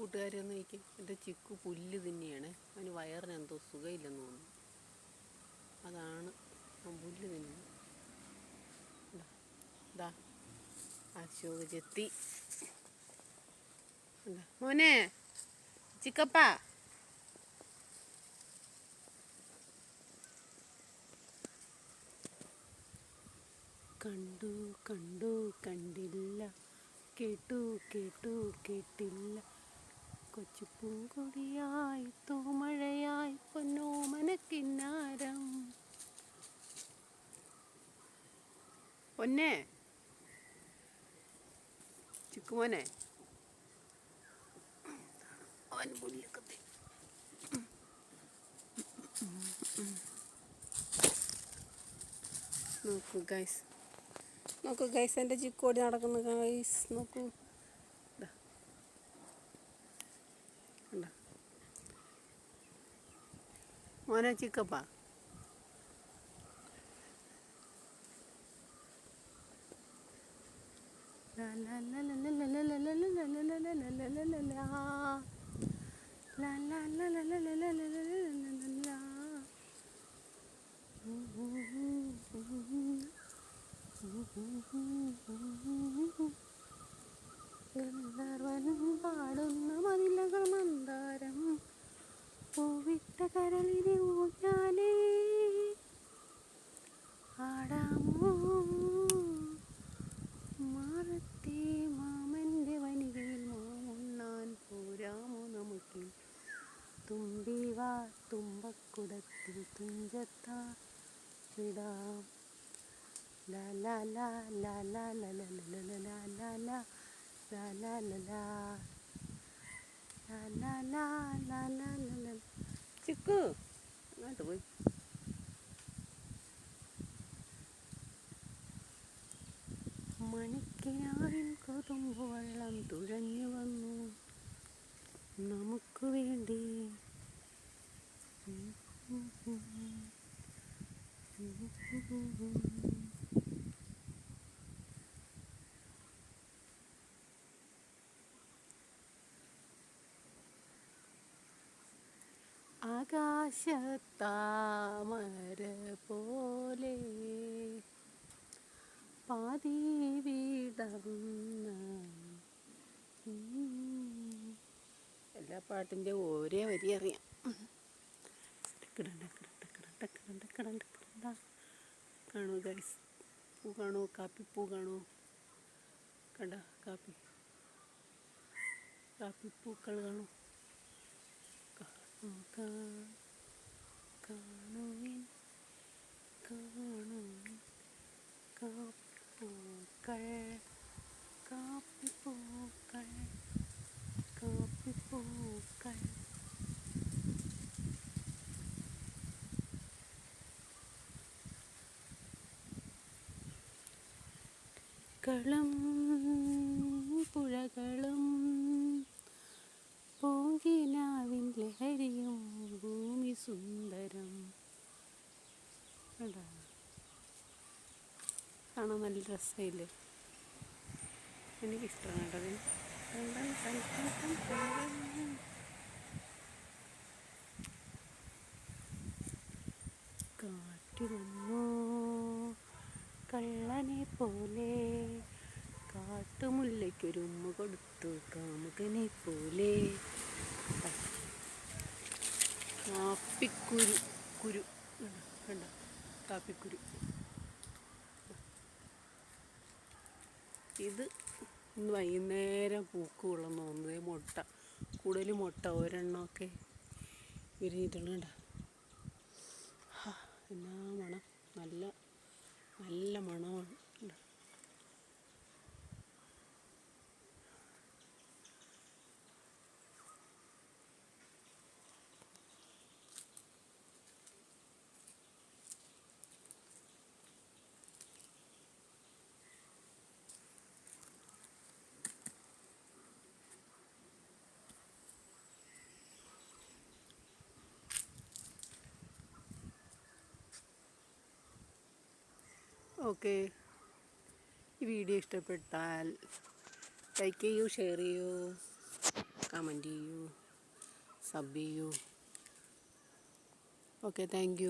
കൂട്ടുകാരെ എനിക്ക് നോക്കി എന്റെ ചിക്കു പുല്ല് തിന്നെയാണ്. അവന് വയറിന് എന്തോ സുഖമില്ലെന്ന് തോന്നുന്നു. അതാണ് അവൻ പുല്ല് തിന്നുന്നത്. ദാ അശോക ചെത്തി മോനെ ചിക്കപ്പ. കണ്ടു കണ്ടു കണ്ടില്ല. കേട്ടു കേട്ടു കേട്ടില്ല. കൊച്ചു പൂങ്കൊടിയായി തൂമഴയായി പൊന്നോമനക്കിന്നാരം പൊന്നെ. ചിക്കുമോനെ അവൻ നോക്കൂ ഗൈസ് നോക്കൂ ഗൈസ് എന്റെ ചിക്കോടി നടക്കുന്നു ഗൈസ് നോക്കൂ. മോനെ ചിക്കപ്പ പാടുന്ന മതിലകൾ മന്ദാരം പൂവിട്ട കരളിൽ തുമ്പക്കുടത്തിൽ തുഞ്ചത്താ വിടാം ലാ ലാ ലാ ലാ ലാ ലാ ലാ ലാ ലാ ലാ ചിക്കു അങ്ങോട്ട് പോയി മണിക്കിനാവിൻ കൊതുമ്പ് വെള്ളം തുഴഞ്ഞു വന്നു നമുക്ക് വേണ്ടി ആകാശത്താമര പോലെ പാതി വിടർന്ന ഉം. എല്ലാ പാട്ടിന്റെ ഒരേ വരി അറിയാം കാണൂ ഗൈസ്? പൂ കാണൂ കാപ്പിപ്പൂ കാണൂ കണ്ട കാപ്പി. കാപ്പിപ്പൂക്കൾ കാണൂ. കാണുവിൻ കാണുവിൻ കാപ്പിപ്പൂക്കൾ. കാപ്പിപ്പൂക്കൾ കാപ്പിപ്പൂക്കൾ. പൂക്കളും പുഴകളും പൂങ്കിനാവിൻ ലഹരിയും ഭൂമി സുന്ദരം. കാണാൻ നല്ല രസമില്ലേ? എനിക്കിഷ്ടമാണ് കേട്ടത് കാറ്റ് വന്നോ. കള്ളനെ പോലെ കാട്ടുമുല്ലയ്ക്കൊരുമ്മ കൊടുത്തു കാമുകനെ പോലെ. കാപ്പിക്കുരു കുരു. കണ്ടോ? കാപ്പിക്കുരു. ഇത് ഇന്ന് വൈകുന്നേരം പൂക്കുള്ളെന്ന് തോന്നുന്നത്. മുട്ട കൂടുതൽ മുട്ട ഒരെണ്ണമൊക്കെ വിരിഞ്ഞിട്ടുണ്ട് കണ്ട? എന്നാ മണം. നല്ല നല്ല മണമാണ് കണ്ടോ? ഓക്കെ ഈ വീഡിയോ ഇഷ്ടപ്പെട്ടാൽ ലൈക്ക് ചെയ്യൂ ഷെയർ ചെയ്യൂ കമന്റ് ചെയ്യൂ സബ് ചെയ്യൂ. Okay thank